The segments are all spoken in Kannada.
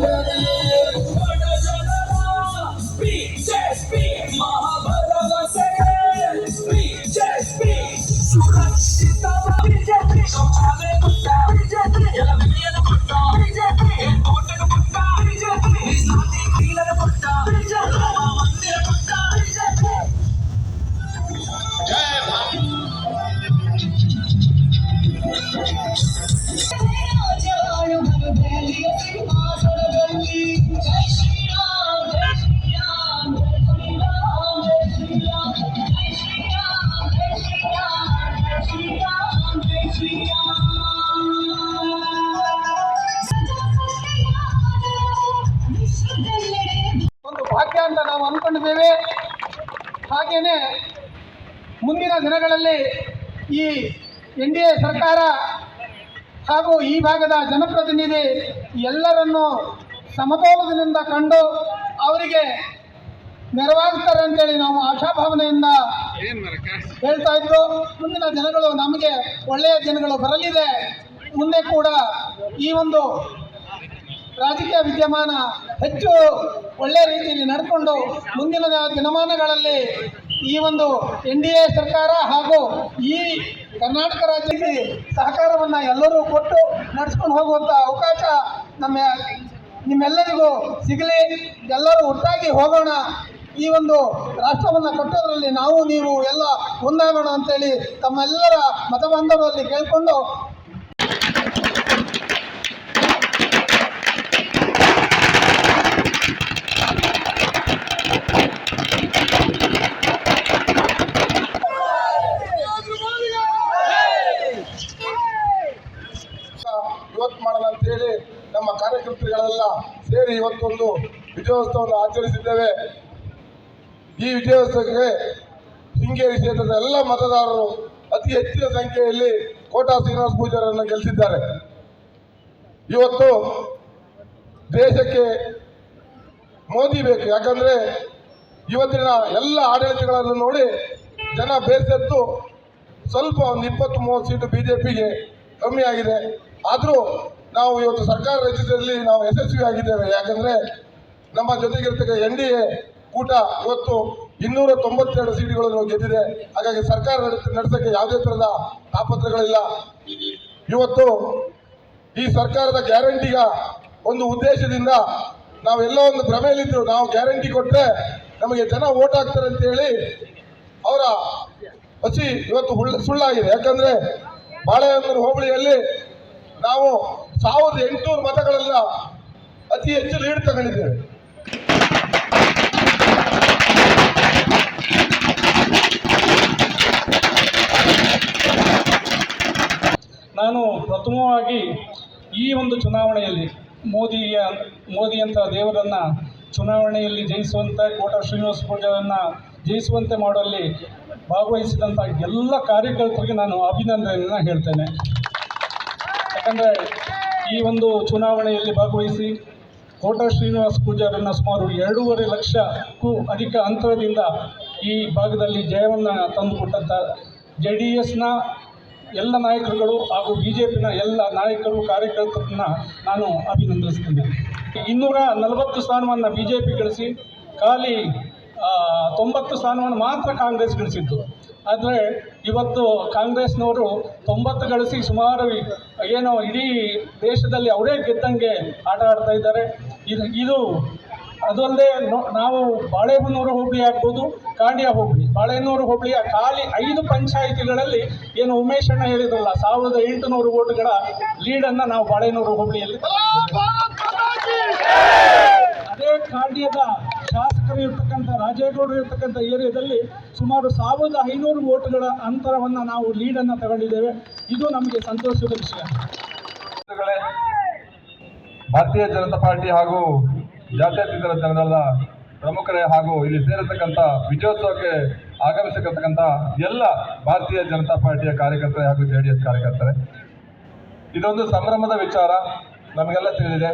you. ನಾವು ಹಾಗೆಯೇ ಮುಂದಿನ ದಿನಗಳಲ್ಲಿ ಈ ಎನ್ ಡಿ ಎ ಸರ್ಕಾರ ಹಾಗೂ ಈ ಭಾಗದ ಜನಪ್ರತಿನಿಧಿ ಎಲ್ಲರನ್ನು ಸಮತೋಲನದಿಂದ ಕಂಡು ಅವರಿಗೆ ನೆರವಾಗುತ್ತಾರೆ ಅಂತೇಳಿ ನಾವು ಆಶಾಭಾವನೆಯಿಂದ ಹೇಳ್ತಾ ಇದ್ರು. ಮುಂದಿನ ದಿನಗಳು ನಮಗೆ ಒಳ್ಳೆಯ ದಿನಗಳು ಬರಲಿದೆ. ಮುಂದೆ ಕೂಡ ಈ ಒಂದು ರಾಜಕೀಯ ವಿದ್ಯಮಾನ ಹೆಚ್ಚು ಒಳ್ಳೆಯ ರೀತಿಯಲ್ಲಿ ನಡ್ಕೊಂಡು ಮುಂದಿನ ದಿನಮಾನಗಳಲ್ಲಿ ಈ ಒಂದು ಎನ್ ಡಿ ಎ ಸರ್ಕಾರ ಹಾಗೂ ಈ ಕರ್ನಾಟಕ ರಾಜ್ಯಕ್ಕೆ ಸಹಕಾರವನ್ನು ಎಲ್ಲರೂ ಕೊಟ್ಟು ನಡೆಸ್ಕೊಂಡು ಹೋಗುವಂಥ ಅವಕಾಶ ನಮ್ಮ ನಿಮ್ಮೆಲ್ಲರಿಗೂ ಸಿಗಲಿ. ಎಲ್ಲರೂ ಒಟ್ಟಾಗಿ ಹೋಗೋಣ. ಈ ಒಂದು ರಾಷ್ಟ್ರವನ್ನು ಕಟ್ಟೋದ್ರಲ್ಲಿ ನಾವು ನೀವು ಎಲ್ಲ ಒಂದಾಗೋಣ ಅಂತೇಳಿ ತಮ್ಮೆಲ್ಲರ ಮತಬಾಂಧವರಲ್ಲಿ ಕೇಳಿಕೊಂಡು ಇವತ್ತು ಮಾಡೋಣ ಅಂತೇಳಿ ನಮ್ಮ ಕಾರ್ಯಕರ್ತರುಗಳೆಲ್ಲ ಸೇರಿ ಇವತ್ತೊಂದು ವಿಜಯೋತ್ಸವವನ್ನು ಆಚರಿಸಿದ್ದೇವೆ. ಈ ವಿಜಯೋತ್ಸವಕ್ಕೆ ಶೃಂಗೇರಿ ಕ್ಷೇತ್ರದ ಎಲ್ಲ ಮತದಾರರು ಅತಿ ಹೆಚ್ಚಿನ ಸಂಖ್ಯೆಯಲ್ಲಿ ಕೋಟಾ ಶ್ರೀನಿವಾಸ ಪೂಜಾರನ್ನು ಗೆಲ್ಲಿಸಿದ್ದಾರೆ. ಇವತ್ತು ದೇಶಕ್ಕೆ ಮೋದಿ ಬೇಕು. ಯಾಕಂದ್ರೆ ಇವತ್ತಿನ ಎಲ್ಲ ಆಡಳಿತಗಳನ್ನು ನೋಡಿ ಜನ ಬೇಸತ್ತು ಸ್ವಲ್ಪ ಒಂದು ಇಪ್ಪತ್ತು ಮೂವತ್ತು ಸೀಟು ಬಿ ಜೆ ಪಿಗೆ ಕಮ್ಮಿ ಆಗಿದೆ. ಆದರೂ ನಾವು ಇವತ್ತು ಸರ್ಕಾರ ರಚಿಸಿದಲ್ಲಿ ನಾವು ಯಶಸ್ವಿ ಆಗಿದ್ದೇವೆ. ಯಾಕಂದರೆ ನಮ್ಮ ಜೊತೆಗಿರ್ತಕ್ಕ ಎನ್ ಡಿ ಎ ಕೂಟ ಇವತ್ತು ಇನ್ನೂರ ತೊಂಬತ್ತೆರಡು ಸೀಟುಗಳನ್ನು ಗೆದ್ದಿದೆ. ಹಾಗಾಗಿ ಸರ್ಕಾರ ನಡೆಸಕ್ಕೆ ಯಾವುದೇ ಥರದ ತಾಪತ್ರಗಳಿಲ್ಲ. ಇವತ್ತು ಈ ಸರ್ಕಾರದ ಗ್ಯಾರಂಟಿಗ ಒಂದು ಉದ್ದೇಶದಿಂದ ನಾವೆಲ್ಲ ಒಂದು ಭ್ರಮೆಯಲ್ಲಿದ್ದು ನಾವು ಗ್ಯಾರಂಟಿ ಕೊಟ್ಟರೆ ನಮಗೆ ಜನ ಓಟ್ ಹಾಕ್ತಾರೆ ಅಂತೇಳಿ ಅವರ ಹಸಿ ಇವತ್ತು ಸುಳ್ಳಾಗಿದೆ. ಯಾಕಂದ್ರೆ ಬಾಳೆಹೊನ್ನೂರು ಹೋಬಳಿಯಲ್ಲಿ ನಾವು ಸಾವಿರದ ಎಂಟುನೂರು ಮತಗಳೆಲ್ಲ ಅತಿ ಹೆಚ್ಚು ಲೀಡ್ ತಗೊಂಡಿದ್ದೇವೆ. ನಾನು ಪ್ರಥಮವಾಗಿ ಈ ಒಂದು ಚುನಾವಣೆಯಲ್ಲಿ ಮೋದಿಯ ಮೋದಿಯಂಥ ದೇವರನ್ನು ಚುನಾವಣೆಯಲ್ಲಿ ಜಯಿಸುವಂಥ ಕೋಟ ಶ್ರೀನಿವಾಸ ಪೂಜೆಯನ್ನು ಜಯಿಸುವಂತೆ ಮಾಡುವಲ್ಲಿ ಭಾಗವಹಿಸಿದಂಥ ಎಲ್ಲ ಕಾರ್ಯಕರ್ತರಿಗೆ ನಾನು ಅಭಿನಂದನೆಯನ್ನು ಹೇಳ್ತೇನೆ. ಯಾಕಂದರೆ ಈ ಒಂದು ಚುನಾವಣೆಯಲ್ಲಿ ಭಾಗವಹಿಸಿ ಕೋಟ ಶ್ರೀನಿವಾಸ ಪೂಜಾರನ್ನು ಸುಮಾರು ಎರಡೂವರೆ ಲಕ್ಷಕ್ಕೂ ಅಧಿಕ ಅಂತರದಿಂದ ಈ ಭಾಗದಲ್ಲಿ ಜಯವನ್ನು ತಂದುಕೊಟ್ಟಂಥ ಜೆ ಡಿ ಎಸ್ನ ಎಲ್ಲ ನಾಯಕರುಗಳು ಹಾಗೂ ಬಿ ಜೆ ಪಿನ ಎಲ್ಲ ನಾಯಕರು, ಕಾರ್ಯಕರ್ತರನ್ನ ನಾನು ಅಭಿನಂದಿಸ್ತೇನೆ ಇನ್ನೂರ ನಲವತ್ತು ಸ್ಥಾನವನ್ನು ಬಿ ಜೆ ಪಿ ಗಳಿಸಿ, ಖಾಲಿ ತೊಂಬತ್ತು ಸ್ಥಾನವನ್ನು ಮಾತ್ರ ಕಾಂಗ್ರೆಸ್ ಗಳಿಸಿದ್ದು. ಆದರೆ ಇವತ್ತು ಕಾಂಗ್ರೆಸ್ನವರು ತೊಂಬತ್ತು ಗಳಿಸಿ ಸುಮಾರು ಏನೋ ಇಡೀ ದೇಶದಲ್ಲಿ ಅವರೇ ಗೆದ್ದಂಗೆ ಆಟ ಆಡ್ತಾ ಇದ್ದಾರೆ. ಇದು ಇದು ಅದಲ್ಲದೆ ನಾವು ಬಾಳೆಹೊನ್ನೂರು ಹೋಬಳಿ ಆಗ್ಬೋದು, ಕಾಂಡಿಯ ಹೋಬಳಿ. ಬಾಳೆಹೊನ್ನೂರು ಹೋಬಳಿಯ ಖಾಲಿ ಐದು ಪಂಚಾಯಿತಿಗಳಲ್ಲಿ ಏನು ಉಮೇಶ್ ಅಣ್ಣ ಹೇಳಿದ್ರಲ್ಲ, ಸಾವಿರದ ಎಂಟುನೂರು ಓಟುಗಳ ಲೀಡನ್ನು ನಾವು ಬಾಳೆಹೊನ್ನೂರು ಹೋಬಳಿಯಲ್ಲಿ ಅದೇ ಕಾಂಡ್ಯದ ಶಾಸಕರು ಇರ್ತಕ್ಕಂಥ ರಾಜೇಗೌಡರು ಇರ್ತಕ್ಕಂಥ ಏರಿಯಾದಲ್ಲಿ ಸುಮಾರು ಸಾವಿರದ ಐನೂರು ಓಟುಗಳ ಅಂತರವನ್ನು ನಾವು ಲೀಡನ್ನು ತಗೊಂಡಿದ್ದೇವೆ. ಇದು ನಮಗೆ ಸಂತೋಷದ ವಿಷಯ. ಭಾರತೀಯ ಜನತಾ ಪಾರ್ಟಿ ಹಾಗೂ ಜಾತ್ಯತೀತರ ಜನರಲ್ಲ ಪ್ರಮುಖರೇ ಹಾಗೂ ಇಲ್ಲಿ ಸೇರಿರ್ತಕ್ಕಂಥ ವಿಜಯೋತ್ಸವಕ್ಕೆ ಆಗಮಿಸಿರ್ತಕ್ಕಂಥ ಎಲ್ಲ ಭಾರತೀಯ ಜನತಾ ಪಾರ್ಟಿಯ ಕಾರ್ಯಕರ್ತರೇ ಹಾಗೂ ಜೆ ಡಿ ಎಸ್ ಕಾರ್ಯಕರ್ತರೇ, ಇದೊಂದು ಸಂಭ್ರಮದ ವಿಚಾರ, ನಮಗೆಲ್ಲ ತಿಳಿದಿದೆ.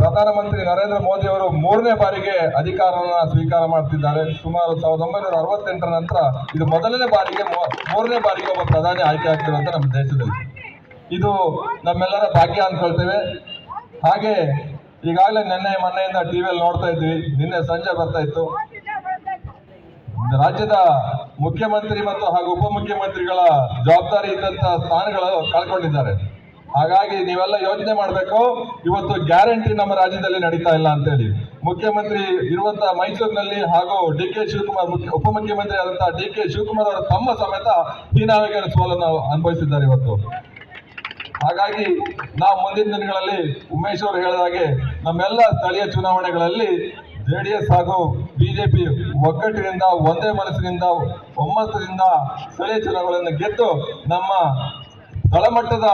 ಪ್ರಧಾನಮಂತ್ರಿ ನರೇಂದ್ರ ಮೋದಿ ಅವರು ಮೂರನೇ ಬಾರಿಗೆ ಅಧಿಕಾರವನ್ನು ಸ್ವೀಕಾರ ಮಾಡ್ತಿದ್ದಾರೆ. ಸುಮಾರು ಸಾವಿರದ ಒಂಬೈನೂರ ಅರವತ್ತೆಂಟರ ನಂತರ ಇದು ಮೊದಲನೇ ಬಾರಿಗೆ ಮೂರನೇ ಬಾರಿಗೆ ಒಬ್ಬ ಪ್ರಧಾನಿ ಆಯ್ಕೆ ಆಗ್ತಿರುವಂತ ನಮ್ಮ ದೇಶದಲ್ಲಿ. ಇದು ನಮ್ಮೆಲ್ಲರ ಭಾಗ್ಯ ಅನ್ಕೊಳ್ತೇವೆ ಹಾಗೆ ಈಗಾಗಲೇ ನಿನ್ನೆ ಮೊನ್ನೆಯಿಂದ ಟಿವಿಯಲ್ಲಿ ನೋಡ್ತಾ ಇದ್ವಿ. ನಿನ್ನೆ ಸಂಜೆ ಬರ್ತಾ ಇತ್ತು. ರಾಜ್ಯದ ಮುಖ್ಯಮಂತ್ರಿ ಮತ್ತು ಹಾಗೂ ಉಪಮುಖ್ಯಮಂತ್ರಿಗಳ ಜವಾಬ್ದಾರಿ ಇದ್ದಂತ ಸ್ಥಾನಗಳು ಕಳ್ಕೊಂಡಿದ್ದಾರೆ. ಹಾಗಾಗಿ ನೀವೆಲ್ಲ ಯೋಚನೆ ಮಾಡಬೇಕು. ಇವತ್ತು ಗ್ಯಾರಂಟಿ ನಮ್ಮ ರಾಜ್ಯದಲ್ಲಿ ನಡೀತಾ ಇಲ್ಲ ಅಂತೇಳಿ. ಮುಖ್ಯಮಂತ್ರಿ ಇರುವಂತಹ ಮೈಸೂರಿನಲ್ಲಿ ಹಾಗೂ ಡಿ ಕೆ ಶಿವಕುಮಾರ್ ಮುಖ್ಯ, ಉಪಮುಖ್ಯಮಂತ್ರಿ ಆದಂತಹ ಡಿ ಕೆ ಶಿವಕುಮಾರ್ ಅವರ ತಮ್ಮ ಸಮೇತ ಹೀನಾವಿಗೆ ಸೋಲನ್ನು ಅನುಭವಿಸಿದ್ದಾರೆ ಇವತ್ತು. ಹಾಗಾಗಿ ನಾವು ಮುಂದಿನ ದಿನಗಳಲ್ಲಿ ಉಮೇಶ್ ಅವರು ಹೇಳಿದ ಹಾಗೆ ನಮ್ಮೆಲ್ಲ ಸ್ಥಳೀಯ ಚುನಾವಣೆಗಳಲ್ಲಿ ಜೆ ಡಿ ಎಸ್ ಹಾಗೂ ಬಿಜೆಪಿ ಒಗ್ಗಟ್ಟಿನಿಂದ, ಒಂದೇ ಮನಸ್ಸಿನಿಂದ, ಒಮ್ಮತದಿಂದ ಸ್ಥಳೀಯ ಚುನಾವಣೆಗಳನ್ನು ಗೆದ್ದು ನಮ್ಮ ತಳಮಟ್ಟದ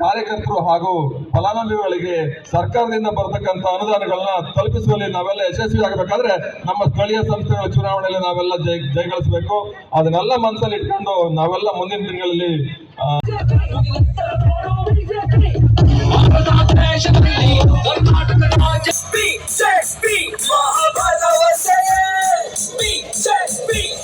ಕಾರ್ಯಕರ್ತರು ಹಾಗೂ ಫಲಾನುಭವಿಗಳಿಗೆ ಸರ್ಕಾರದಿಂದ ಬರತಕ್ಕಂಥ ಅನುದಾನಗಳನ್ನ ತಲುಪಿಸುವಲ್ಲಿ ನಾವೆಲ್ಲ ಯಶಸ್ವಿ ಆಗಬೇಕಾದ್ರೆ ನಮ್ಮ ಸ್ಥಳೀಯ ಸಂಸ್ಥೆಗಳ ಚುನಾವಣೆಯಲ್ಲಿ ನಾವೆಲ್ಲ ಜಯ ಜಯಗಳಿಸಬೇಕು ಅದನ್ನೆಲ್ಲ ಮನಸ್ಸಲ್ಲಿ ಇಟ್ಕೊಂಡು ನಾವೆಲ್ಲ ಮುಂದಿನ ದಿನಗಳಲ್ಲಿ